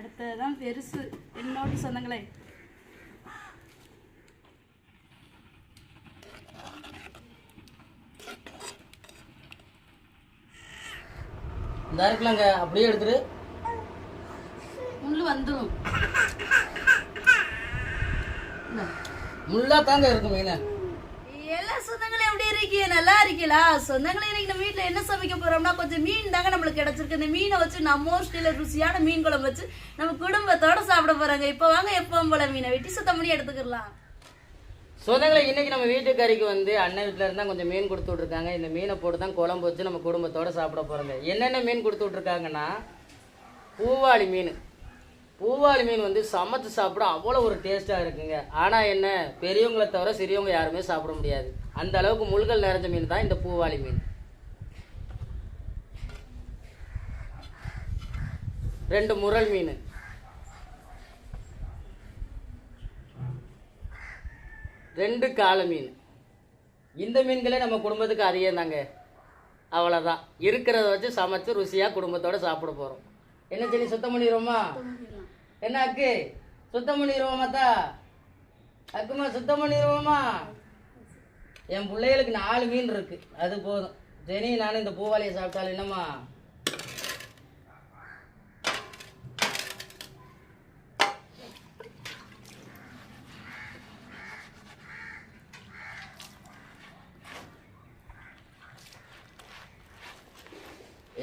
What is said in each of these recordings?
அடுத்ததான் பெருசு என்னோட சொந்தங்களே. இந்த இருக்கலாங்க. அப்படியே எடுத்துரு. முள்ளு வந்துடும் முள்ளா தாங்க இருக்கும் சொந்தங்களும் எப்படி இருக்கீங்க? நல்லா இருக்கீங்களா? சொந்தங்களே இன்னைக்கு நம்ம வீட்டில் என்ன சமைக்க போறோம்னா கொஞ்சம் மீன் தாங்க நம்மளுக்கு கிடைச்சிருக்கு. இந்த மீனை வச்சு நம்ம ஸ்டைல ருசியான மீன் குழம்பு வச்சு நம்ம குடும்பத்தோட சாப்பிட போறாங்க. இப்போ வாங்க எப்பவும் போல மீனை வெட்டி சுத்தம் பண்ணி எடுத்துக்கலாம். சொந்தங்களை இன்னைக்கு நம்ம வீட்டுக்காரிக்கு வந்து அண்ணன் வீட்டில் இருந்தால் கொஞ்சம் மீன் கொடுத்து விட்ருக்காங்க இந்த மீனை போட்டு தான் குழம்பு வச்சு நம்ம குடும்பத்தோட சாப்பிட போகிறோங்க என்னென்ன மீன் கொடுத்து விட்ருக்காங்கன்னா பூவாளி மீன். பூவாளி மீன் வந்து சமைச்சு சாப்பிட அவ்வளோ ஒரு டேஸ்ட்டாக இருக்குங்க. ஆனால் என்ன பெரியவங்களை தவிர சிறியவங்க யாருமே சாப்பிட முடியாது. அந்த அளவுக்கு முள்கள் நிறைஞ்ச மீன் தான் இந்த பூவாளி மீன். ரெண்டு முரல் மீன். ரெண்டு காளை மீன். இந்த மீன்களே நம்ம குடும்பத்துக்கு அதிகம் தாங்க. அவ்வளோதான் இருக்கிறத வச்சு சமைச்சு ருசியாக குடும்பத்தோட சாப்பிட போகிறோம் என்ன சொல்லி சுத்தம் பண்ணிடுவோமா? என்ன அக்கு? சுத்தம் பண்ணிடுவோமாத்தா அக்குமா சுத்தம் பண்ணிடுவோமா? என் பிள்ளைகளுக்கு நாலு மீன் இருக்கு. அது போதும். ஜெனி நானும் இந்த பூவாளியை சாப்பிட்டாலும் என்னம்மா?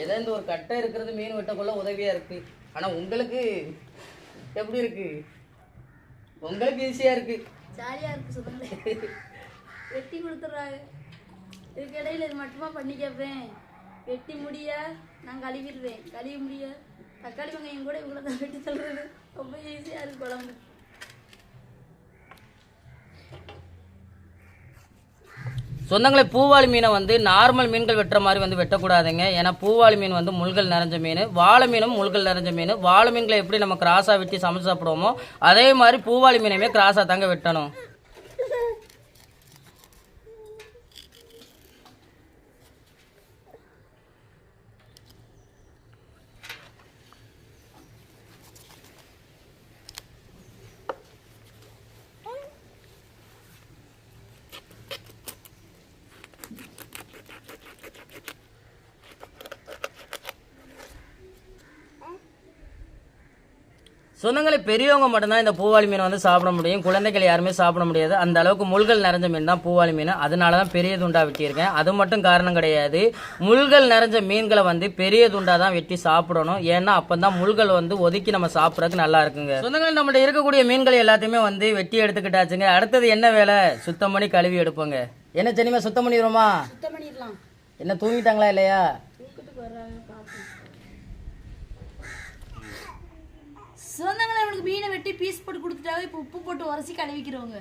ஏதோ இந்த ஒரு கட்டை இருக்கிறது மீன் வெட்டக்குள்ள உதவியா இருக்கு. ஆனா உங்களுக்கு எப்படி இருக்கு? உங்களுக்கு ஈஸியா இருக்கு. ஜாலியா இருக்கு சொந்தங்களே வெட்டி கொடுத்துட்றாங்க இதுக்கு இடையில இது மட்டுமா பண்ணி கேட்பேன் வெட்டி முடிய நான் கழுவிடுவேன். கழுவி முடிய தக்காளி வெங்காயம் கூட இவ்வளோ தான் வெட்டி தள்ளுறது. ரொம்ப ஈஸியாக இருக்கு குழம்பு. சொந்தங்களை பூவாளி மீனை வந்து நார்மல் மீன்கள் வெட்டுற மாதிரி வந்து வெட்டக்கூடாதுங்க. ஏன்னா பூவாளி மீன் வந்து முள்கள் நிறைஞ்ச மீன். வாழை மீனும் முள்கள் நிறைஞ்ச மீன். வாழை மீன்களை எப்படி நம்ம கிராஸாக வெட்டி சமைச்சு சாப்பிடுவோமோ அதே மாதிரி பூவாளி மீனையுமே கிராஸாக தாங்க வெட்டணும். சொந்தங்களே பெரியவங்க மட்டும்தான் இந்த பூவாளி மீனை வந்து சாப்பிட முடியும். குழந்தைகள் யாருமே சாப்பிட முடியாது. அந்த அளவுக்கு முள்கள் நிறைஞ்ச மீன் தான் பூவாளி மீன். அதனால தான் பெரிய துண்டா வெட்டியிருக்கேன். அது மட்டும் காரணம் கிடையாது. முள்கள் நிறைஞ்ச மீன்களை வந்து பெரிய துண்டா தான் வெட்டி சாப்பிடணும். ஏன்னா அப்போ தான் முள்கள் வந்து ஒதுக்கி நம்ம சாப்பிட்றதுக்கு நல்லா இருக்குங்க. சொந்தங்களே நம்மகிட்ட இருக்கக்கூடிய மீன்கள் எல்லாத்தையுமே வந்து வெட்டி எடுத்துக்கிட்டாச்சுங்க. அடுத்தது என்ன வேலை? சுத்தம் பண்ணி கழுவி எடுப்போங்க. என்ன செனிமா சுத்தம் பண்ணிடுவோமா என்ன தூங்கிட்டாங்களா இல்லையா? சிவந்தங்களை சொந்தங்களை அவனுக்கு மீனை வெட்டி பீஸ் போட்டு கொடுத்துட்டாவே இப்போ உப்பு போட்டு உரசி கழுவிக்கிறவங்க.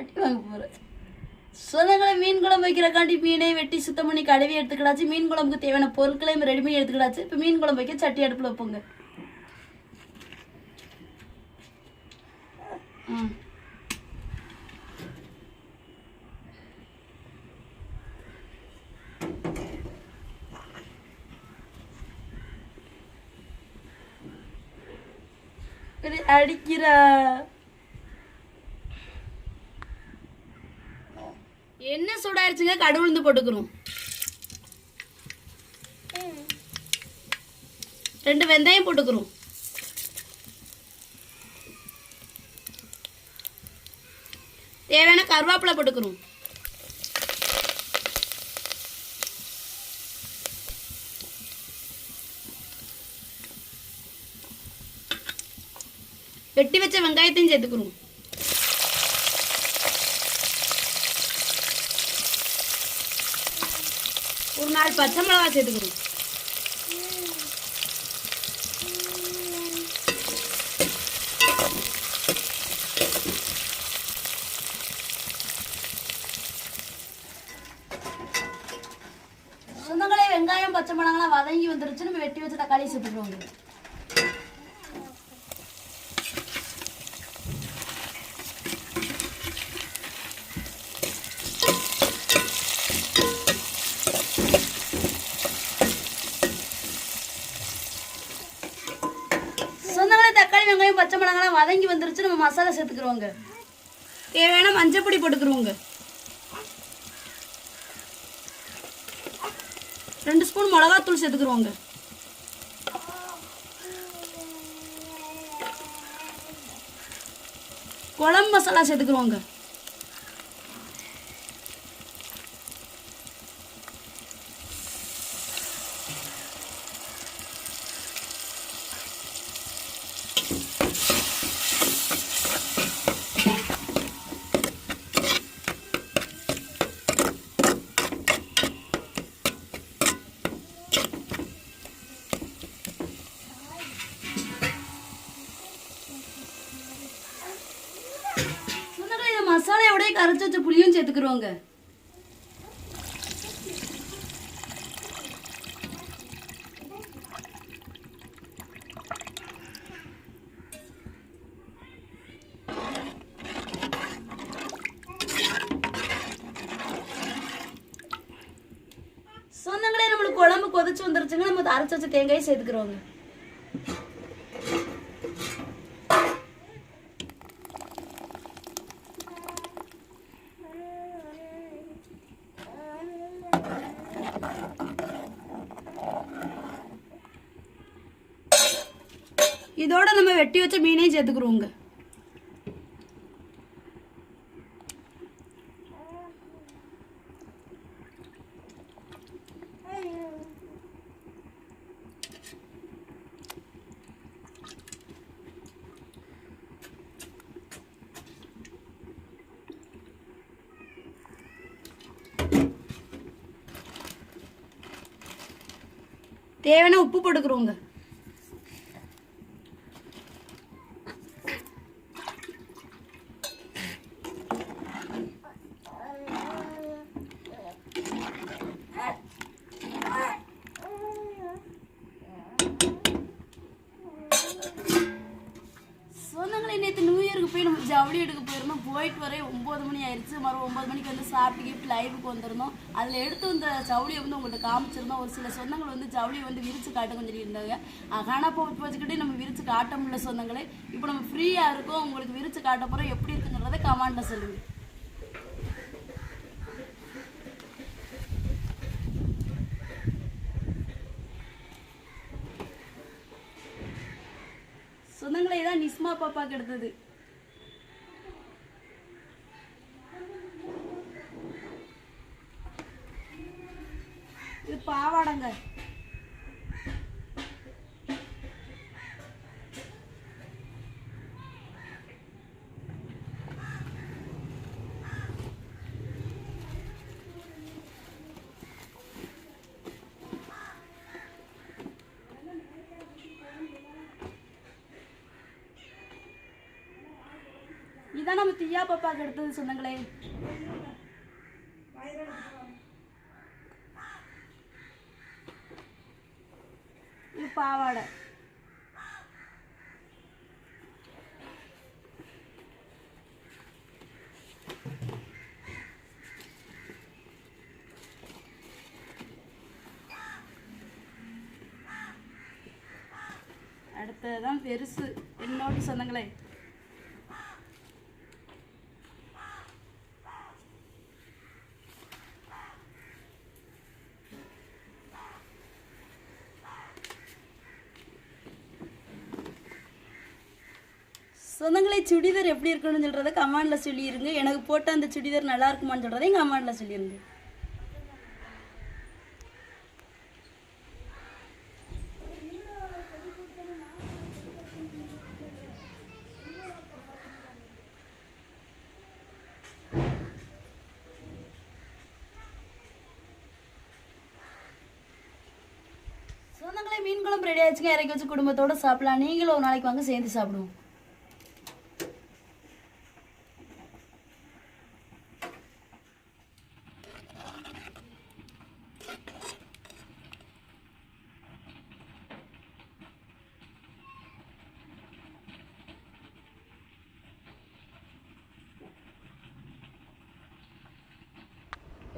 அடி வாங்க போகிறேன் சொந்தங்களை மீன் குழம்பு வைக்கிறக்காண்டி மீனை வெட்டி சுத்தம் பண்ணி கழுவி எடுத்துக்கிடாச்சு. மீன் குழம்புக்கு தேவையான பொருட்களையும் ரெடி பண்ணி எடுத்துக்கிடாச்சு. இப்போ மீன் குழம்பு வைக்க சட்டி அடுப்பில் வைப்போங்க. ம். அடிக்கிற அடிக்கிறா என்ன சூடாயிருச்சுங்க? கடவுளுந்து போட்டுக்கிறோம் ரெண்டு வெந்தயம் போட்டுக்கிறோம் தேவையான கருவேப்பிலை போட்டுக்கிறோம் வெட்டி வச்ச வெங்காயத்தையும் சேர்த்துக்கிறோம் ஒரு நாலு பச்சை மிளகா சேர்த்துக்கணும் சொந்தங்களே வெங்காயம் பச்சை மிளகாலாம் வதங்கி வந்துருச்சு நம்ம வெட்டி வச்ச தக்காளி சேர்த்துக்கிறோம் சொந்தங்களே தக்காளி வெங்காயம் பச்சை மிளகாலாம் வதங்கி வந்துருச்சு நம்ம மசாலா சேர்த்துக்கிறோங்க. தேவையான மஞ்சள் பொடி போட்டுக்கிறோங்க. ரெண்டு ஸ்பூன் மிளகாத்தூள் சேர்த்துக்கிறோங்க. குழம்பு மசாலா சேர்த்துக்கிறோங்க சொந்தங்களே இந்த மசாலையோடய கரைச்சி வச்ச புளியும் சேர்த்துக்கிறோங்க சொந்தங்களே நம்மளுக்கு குழம்பு கொதிச்சு வந்துருச்சுங்க நம்ம அரைச்சி வச்ச தேங்காயை சேர்த்துக்கிறோங்க நம்ம வெட்டி வச்ச மீனையும் சேர்த்துக்குருவோங்க தேவையான உப்பு போட்டுக்கிறோங்க சொந்தங்களே நேற்று நியூ இயருக்கு போய் நம்ம ஜவுளி எடுக்க போயிருந்தோம். போயிட்டு வர ஒம்பது மணி ஆயிடுச்சு மறு ஒம்பது மணிக்கு வந்து சாப்பிட்டு கிஃப்ட் லைவுக்கு வந்திருந்தோம். அதில் எடுத்து வந்த ஜவுளியை வந்து உங்கள்கிட்ட காமிச்சிருந்தோம். ஒரு சில சொந்தங்கள் வந்து ஜவுளியை வந்து விரிச்சு காட்டுங்க சொல்லியிருந்தாங்க. ஆனால் போட்டு வச்சுக்கிட்டே நம்ம விரிச்சு காட்ட முடியல சொந்தங்களே இப்போ நம்ம ஃப்ரீயாக இருக்கோம். உங்களுக்கு விரிச்சு காட்ட போகிறோம் எப்படி இருக்குங்கிறத கமெண்ட்டில் சொல்லுங்கள் சொந்தங்களே தான் நிஸ்மா பாப்பாக்கு எடுத்தது. தான் நம்ம தியா பாப்பாக்கு எடுத்தது சொன்னங்களே இது பாவாடை. அடுத்ததுதான் பெருசு. என்னோட சொந்தங்களே சொந்தங்களே சுடிதார் எப்படி இருக்கணும்னு சொல்கிறத கமெண்டில் சொல்லிடுங்க எனக்கு போட்ட அந்த சுடிதார் நல்லா இருக்குமான்னு சொல்கிறதையும் கமெண்டில் சொல்லிடுங்க சொந்தங்களே மீன் குழம்பு ரெடி ஆச்சுங்க இறக்கி வச்சு குடும்பத்தோட சாப்பிடலாம். நீங்களும் ஒரு நாளைக்கு வாங்க சேர்ந்து சாப்பிடுவோம்.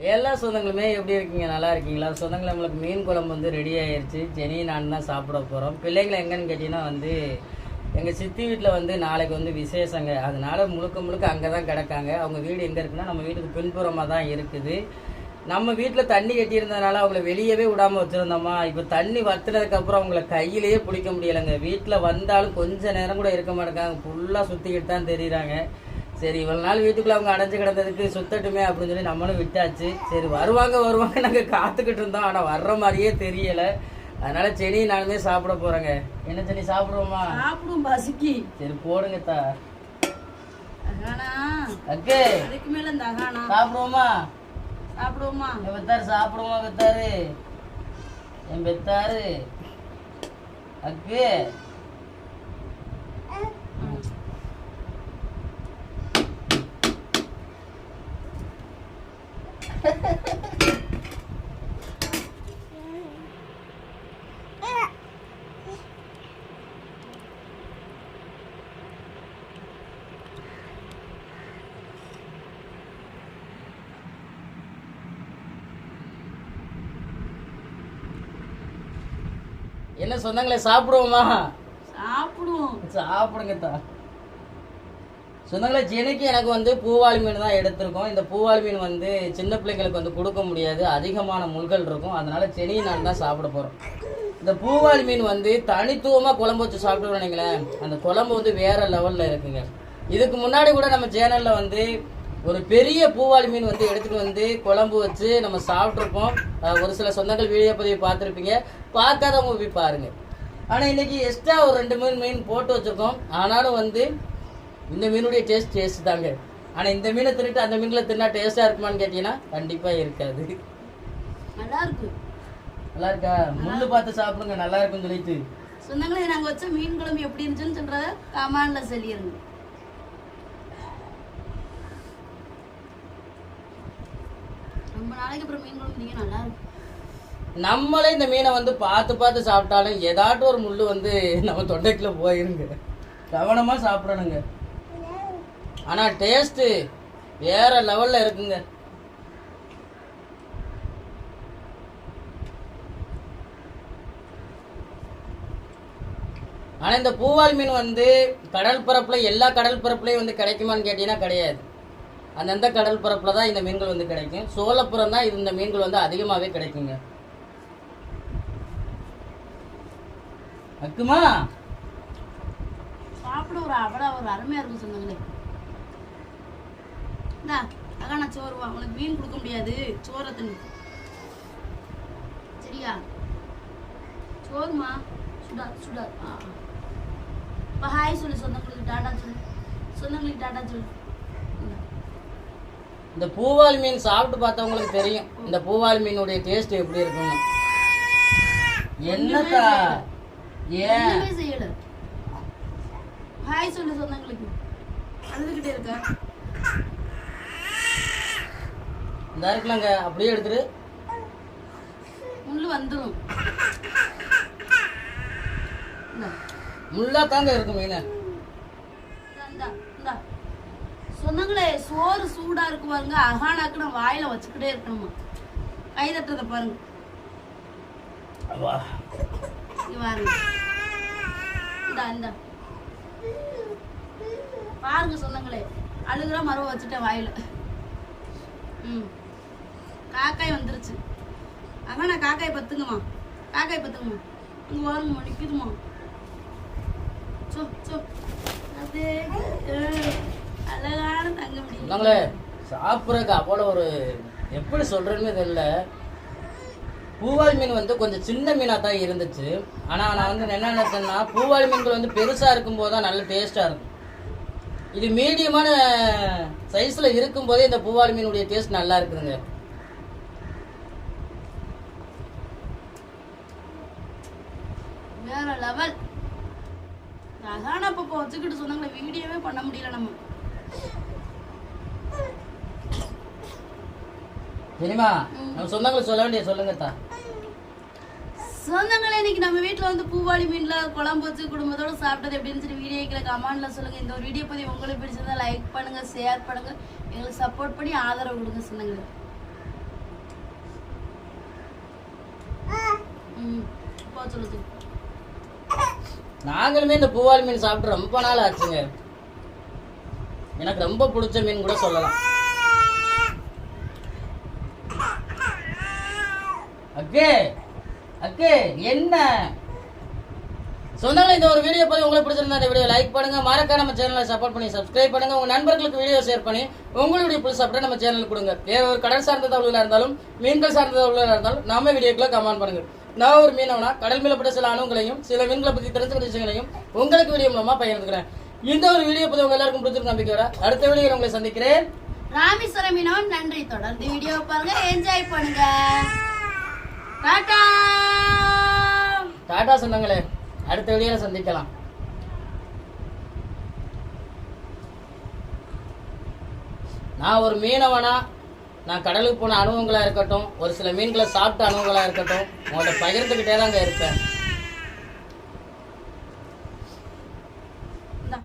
எல்லா சொந்தங்களுமே எப்படி இருக்கீங்க? நல்லா இருக்கீங்களா? சொந்தங்களை நம்மளுக்கு மீன் குழம்பு வந்து ரெடி ஆயிடுச்சு ஜெனி நான் தான் சாப்பிட போகிறோம் பிள்ளைங்களை எங்கன்னு கேட்டிங்கன்னா வந்து எங்கள் சித்தி வீட்டில் வந்து நாளைக்கு வந்து விசேஷங்க. அதனால முழுக்க முழுக்க அங்கே தான் கிடக்காங்க. அவங்க வீடு எங்கே இருக்குன்னா நம்ம வீட்டுக்கு பின்புறமாக தான் இருக்குது. நம்ம வீட்டில் தண்ணி கட்டியிருந்ததுனால அவங்கள வெளியவே விடாமல் வச்சுருந்தோமா? இப்போ தண்ணி வத்துனதுக்கப்புறம் அவங்கள கையிலேயே பிடிக்க முடியலைங்க. வீட்டில் வந்தாலும் கொஞ்ச நேரம் கூட இருக்க மாட்டேங்காங்க ஃபுல்லாக சுற்றிக்கிட்டு தான் தெரியுறாங்க. சரி இவ்வளவு நாள் வீட்டுக்குள்ள அவங்க அடைஞ்சு கிடந்ததுக்கு சுத்தட்டுமே அப்படின்னு சொல்லி நம்மளும் விட்டாச்சு. சரி வருவாங்க வருவாங்க நாங்க காத்துக்கிட்டு இருந்தோம். ஆனா வர்ற மாதிரியே தெரியல. அதனால செடி நானுமே சாப்பிட போறேங்க. என்ன செடி சாப்பிடுவோமா? சாப்பிடுவோம் பசிக்கு. சரி போடுங்க தா. அக்கே அதுக்கு மேல இந்த அகானா. சாப்பிடுவோமா? சாப்பிடுவோமா? என் பெத்தாரு சாப்பிடுவோமா பெத்தாரு? என் பெத்தாரு அக்கு. என்ன சொன்னாங்களே சாப்பிடுவோமா? சாப்பிடுவோம். சாப்பிடுங்க தா. சொந்தங்களே ஜெனிக்கு எனக்கு வந்து பூவாளி மீன் தான் எடுத்திருக்கோம். இந்த பூவாளி மீன் வந்து சின்ன பிள்ளைங்களுக்கு வந்து கொடுக்க முடியாது. அதிகமான முள்கள் இருக்கும். அதனால செனி நான் தான் சாப்பிட போகிறோம் இந்த பூவாளி மீன் வந்து தனித்துவமாக குழம்பு வச்சு சாப்பிட்டு நினைங்களேன். அந்த குழம்பு வந்து வேற லெவலில் இருக்குங்க. இதுக்கு முன்னாடி கூட நம்ம சேனலில் வந்து ஒரு பெரிய பூவாளி மீன் வந்து எடுத்துட்டு வந்து குழம்பு வச்சு நம்ம சாப்பிட்ருப்போம் ஒரு சில சொந்தங்கள் வீடியோ பதிவு பார்த்துருப்பீங்க. பார்க்காதவங்க போய் பாருங்க. ஆனால் இன்னைக்கு எக்ஸ்ட்ரா ஒரு ரெண்டு மீன் மீன் போட்டு வச்சிருக்கோம். ஆனாலும் வந்து இந்த மீனுடைய டேஸ்ட் டேஸ்ட் தாங்க. ஆனால் இந்த மீனை தின்னுட்டு அந்த மீனில் தின்னா டேஸ்ட்டாக இருக்குமான்னு கேட்டிங்கன்னா கண்டிப்பாக இருக்காது. நல்லா இருக்கு நல்லா இருக்கா? முள்ளு பார்த்து சாப்பிடுங்க நல்லா இருக்குன்னு சொல்லிட்டு. சொந்தங்களே நாங்க வச்ச மீன் குழம்பு எப்படி இருந்துச்சுன்னு சொல்றத கமெண்ட்ல சொல்லிருங்க. ரொம்ப நாளைக்கு அப்புறம் மீன் குழம்பு நீங்க நல்லா இருக்கு. நம்மளே இந்த மீனை வந்து பார்த்து பார்த்து சாப்பிட்டாலும் ஏதாட்டும் ஒரு முள் வந்து நம்ம தொண்டைக்குள்ள போயிருங்க. கவனமாக சாப்பிடணுங்க. ஆனால் டேஸ்ட்டு வேற லெவலில் இருக்குங்க. ஆனால் இந்த பூவால் மீன் வந்து கடல் பரப்பில் எல்லா கடல் பரப்புலையும் வந்து கிடைக்குமான்னு கேட்டீங்கன்னா கிடையாது. அந்தந்த கடல் பரப்பில் தான் இந்த மீன்கள் வந்து கிடைக்கும். சோழப்புறம் தான் இந்த மீன்கள் வந்து அதிகமாகவே கிடைக்குங்க. அக்குமா? சாப்பிட ஒரு அவ்வளோ ஒரு அருமையா இருக்கும் சொந்தங்களே இந்தா அக்கா நான் சோறு வா. உனக்கு மீன் கொடுக்க முடியாது. சோறை தின்னு சரியா? சோறுமா? சுடா சுடா. ஆ இப்போ ஹாய் சொல்லு சொந்தங்களுக்கு டாடா சொல்லு. சொந்தங்களுக்கு டாடா சொல்லு. இந்தா. பூவால் மீன் சாப்பிட்டு பார்த்தவங்களுக்கு தெரியும். இந்த பூவால் மீனுடைய டேஸ்ட் எப்படி இருக்கும்னு. என்னக்கா? ஏன்? செய்யல. ஹாய் சொல்லு சொந்தங்களுக்கு அழுதுகிட்டே இருக்க. இந்த இருக்கலாங்க. அப்படியே எடுத்துரு. முள்ளு வந்துடும் முள்ளா தாங்க இருக்கும் மீன். சொந்தங்களே சோறு சூடா இருக்கு பாருங்க. அகானாக்கு நான் வாயில வச்சுக்கிட்டே இருக்கணுமா? கை தட்டுறத பாருங்க. வா. பாருங்க சொந்தங்களே அழுகுற மரவ வச்சுட்டேன் வாயில. ம். காக்காய் வந்துருச்சு. அகனா காக்காய் பத்துங்கம்மா. காக்காய் பத்துங்கம்மா. இங்க பாருங்கம்மா நிக்குதுமா சோ சோ. அதே அழகான தங்க முடியும் நாங்களே சாப்பிட்றதுக்கு அவ்வளோ ஒரு எப்படி சொல்கிறேன்னு தெரியல. பூவால் மீன் வந்து கொஞ்சம் சின்ன மீனாக தான் இருந்துச்சு. ஆனால் நான் வந்து என்ன நினைச்சேன்னா பூவால் மீன்கள் வந்து பெருசாக இருக்கும்போது தான் நல்ல டேஸ்ட்டாக இருக்கும். இது மீடியமான சைஸில் இருக்கும்போதே இந்த பூவால் மீனுடைய டேஸ்ட் நல்லா இருக்குதுங்க. வேற லெவல் அதான் அப்போ வச்சுக்கிட்டு சொன்னாங்களே வீடியோவே பண்ண முடியல நம்ம. தெரியுமா? நம்ம சொந்தங்களை சொல்ல வேண்டிய சொல்லுங்க தா சொந்தங்களே இன்னைக்கு நம்ம வீட்ல வந்து பூவாளி மீன்ல குழம்பு வச்சு குடும்பத்தோட சாப்பிட்டது எப்படின்னு சொல்லி வீடியோ கீழே கமெண்ட்ல சொல்லுங்க. இந்த ஒரு வீடியோ பத்தி உங்களுக்கு பிடிச்சிருந்தா லைக் பண்ணுங்க ஷேர் பண்ணுங்க. எங்களுக்கு சப்போர்ட் பண்ணி ஆதரவு கொடுங்க சொந்தங்களே. ம் போ. நாங்களுமே இந்த பூவால் மீன் சாப்பிட்டு ரொம்ப நாள் ஆச்சுங்க. எனக்கு ரொம்ப பிடிச்ச மீன் கூட சொல்லலாம். அக்கே என்ன? சொந்தங்களே இந்த ஒரு வீடியோ பத்தி உங்களுக்கு பிடிச்சிருந்தா இந்த வீடியோ லைக் பண்ணுங்க. மறக்க நம்ம சேனலை சப்போர்ட் பண்ணி சப்ஸ்கிரைப் பண்ணுங்க. உங்க நண்பர்களுக்கு வீடியோ ஷேர் பண்ணி உங்களுடைய புல் சப்போர்ட் நம்ம சேனலுக்கு கொடுங்க. வேற ஒரு கடல் சார்ந்த தகவலாக இருந்தாலும் மீன்கள் சார்ந்த தகவலாக இருந்தாலும் நம்ம வீடியோக்குள்ள கமெண்ட் பண்ணுங்க. நான் ஒரு மீனவனா கடல் மீன்ல சில அணுங்களையும் சில மீன்களை பற்றி தெரிஞ்சுக்கிற விஷயங்களையும் உங்களுக்கு வீடியோ மூலமா பகிர்ந்துக்கிறேன். இந்த ஒரு வீடியோ பத்தி உங்க எல்லாருக்கும் பிடிச்சிருக்க நம்பிக்கையோட அடுத்த வீடியோ உங்களை சந்திக்கிறேன். ராமேஸ்வரம் மீனவன் நன்றி. தொடர்ந்து வீடியோ பாருங்க. என்ஜாய் பண்ணுங்க. டாடா டாடா சொந்தங்களே அடுத்த வீடியோல சந்திக்கலாம். நான் ஒரு மீனவனா நான் கடலுக்கு போன அனுபவங்களா இருக்கட்டும் ஒரு சில மீன்களை சாப்பிட்ட அனுபவங்களா இருக்கட்டும் உங்கள்கிட்ட பகிர்ந்துக்கிட்டே தாங்க இருப்பேன்.